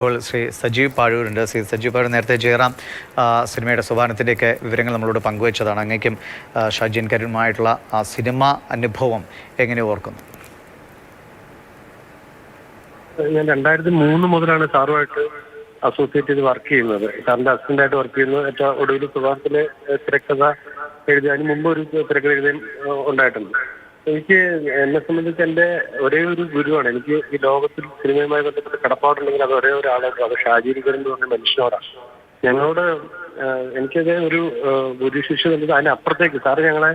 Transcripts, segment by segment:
ഇപ്പോൾ ശ്രീ സജീവ് പാഴൂരുണ്ട് ശ്രീ സജീവ് പാഴൂർ നേരത്തെ ജയറാം സിനിമയുടെ സോപാനത്തിന്റെയൊക്കെ വിവരങ്ങൾ നമ്മളോട് പങ്കുവച്ചതാണ്. അങ്ങേക്കും ഷാജിൻ കരുണുമായിട്ടുള്ള ആ സിനിമ അനുഭവം എങ്ങനെ ഓർക്കുന്നു? ഞാൻ രണ്ടായിരത്തി മൂന്ന് മുതലാണ് സാറുമായിട്ട് അസോസിയേറ്റ് ചെയ്ത് വർക്ക് ചെയ്യുന്നത്. സാറിന്റെ അസിസ്റ്റന്റായിട്ട് വർക്ക് ചെയ്യുന്നത് ഏറ്റവും ഒടുവിൽ സുഭാഷത്തിലെ തിരക്കഥ എഴുതി അതിന് മുമ്പ് ഒരു തിരക്കഥ എഴുതാൻ ഉണ്ടായിട്ടുണ്ട്. എനിക്ക് എന്നെ സംബന്ധിച്ച് എന്റെ ഒരേ ഒരു ഗുരുവാണ്. എനിക്ക് ഈ ലോകത്തിൽ സിനിമയുമായി ബന്ധപ്പെട്ട് കടപ്പാടുണ്ടെങ്കിൽ അത് ഒരേ ഒരാളായിരുന്നു. അത് ഷാജീരികരൻ എന്ന് പറഞ്ഞ മനുഷ്യനോടാണ്. ഞങ്ങളോട് എനിക്കത് ഒരു ഗുരു ശിഷ്യ തന്നത് അതിന് അപ്പുറത്തേക്ക്. സാറ് ഞങ്ങളെ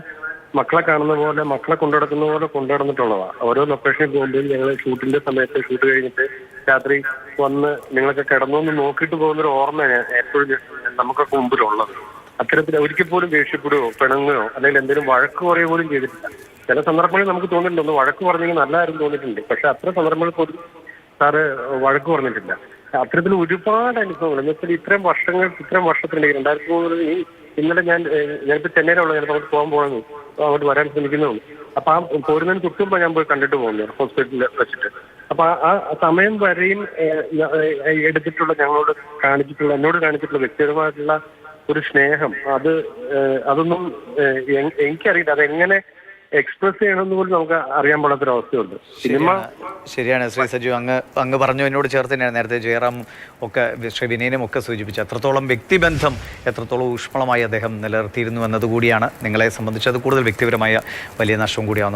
മക്കളെ കാണുന്ന പോലെ മക്കളെ കൊണ്ടുനടക്കുന്ന പോലെ കൊണ്ടുനടന്നിട്ടുള്ളതാണ് ഓരോ ലൊക്കേഷനിൽ പോകുമ്പോഴും ഞങ്ങൾ ഷൂട്ടിന്റെ സമയത്ത് ഷൂട്ട് കഴിഞ്ഞിട്ട് രാത്രി വന്ന് നിങ്ങളൊക്കെ കിടന്നു നോക്കിയിട്ട് പോകുന്ന ഒരു ഓർമ്മയാണ് എപ്പോഴും നമുക്കൊക്കെ മുമ്പിലുള്ളത്. അത്തരത്തിൽ ഒരിക്കൽ പോലും ദേഷ്യപ്പെടുകയോ പിണങ്ങുകയോ അല്ലെങ്കിൽ എന്തെങ്കിലും വഴക്ക് പറയുകയോ പോലും ചെയ്തിട്ടില്ല. ചില സന്ദർഭങ്ങളിൽ നമുക്ക് തോന്നിയിട്ടുണ്ട് ഒന്ന് വഴക്ക് പറഞ്ഞെങ്കിൽ നല്ലതായിരുന്നു തോന്നിയിട്ടുണ്ട്. പക്ഷെ അത്ര സന്ദർഭങ്ങളിൽ പോലും സാറ് വഴക്ക് പറഞ്ഞിട്ടില്ല. അത്തരത്തിൽ ഒരുപാട് അനുഭവങ്ങൾ എന്ന് വെച്ചാൽ ഇത്രയും വർഷങ്ങൾ ഇത്രയും വർഷത്തിനിടയിൽ രണ്ടായിരത്തി മൂന്നിൽ ഇന്നലെ ഞാൻ ഞാനിപ്പോ ചെന്നൈയിലുള്ള ഞാൻ പോകാൻ പോകുന്നു അങ്ങോട്ട് വരാൻ ശ്രമിക്കുന്നതാണ്. അപ്പൊ ആ പോരുന്നതിന് തൊട്ടുമ്പോ ഞാൻ പോയി കണ്ടിട്ട് പോകുന്നു ഹോസ്പിറ്റലിൽ വെച്ചിട്ട്. അപ്പൊ ആ സമയം വരെയും എടുത്തിട്ടുള്ള ഞങ്ങളോട് കാണിച്ചിട്ടുള്ള എന്നോട് കാണിച്ചിട്ടുള്ള വ്യക്തിപരമായിട്ടുള്ള ഒരു സ്നേഹം അത് അതൊന്നും എനിക്കറിയില്ല. അതെങ്ങനെ എക്സ്പ്രസ് ചെയ്യണമെന്ന് പോലും നമുക്ക് അറിയാൻ പാടാത്തൊരവസ്ഥയുണ്ട്. സിനിമ ശരിയാണ് ശ്രീ സജു അങ്ങ് അങ്ങ് പറഞ്ഞു എന്നോട് ചേർത്ത് തന്നെയാണ് നേരത്തെ ജയറാം ഒക്കെ ശ്രീ വിനയനും ഒക്കെ സൂചിപ്പിച്ചു. എത്രത്തോളം വ്യക്തിബന്ധം എത്രത്തോളം ഊഷ്മളമായി അദ്ദേഹം നിലനിർത്തിയിരുന്നു എന്നതുകൂടിയാണ് നിങ്ങളെ സംബന്ധിച്ച്. അത് കൂടുതൽ വ്യക്തിപരമായ വലിയ നഷ്ടവും കൂടിയാവുന്നു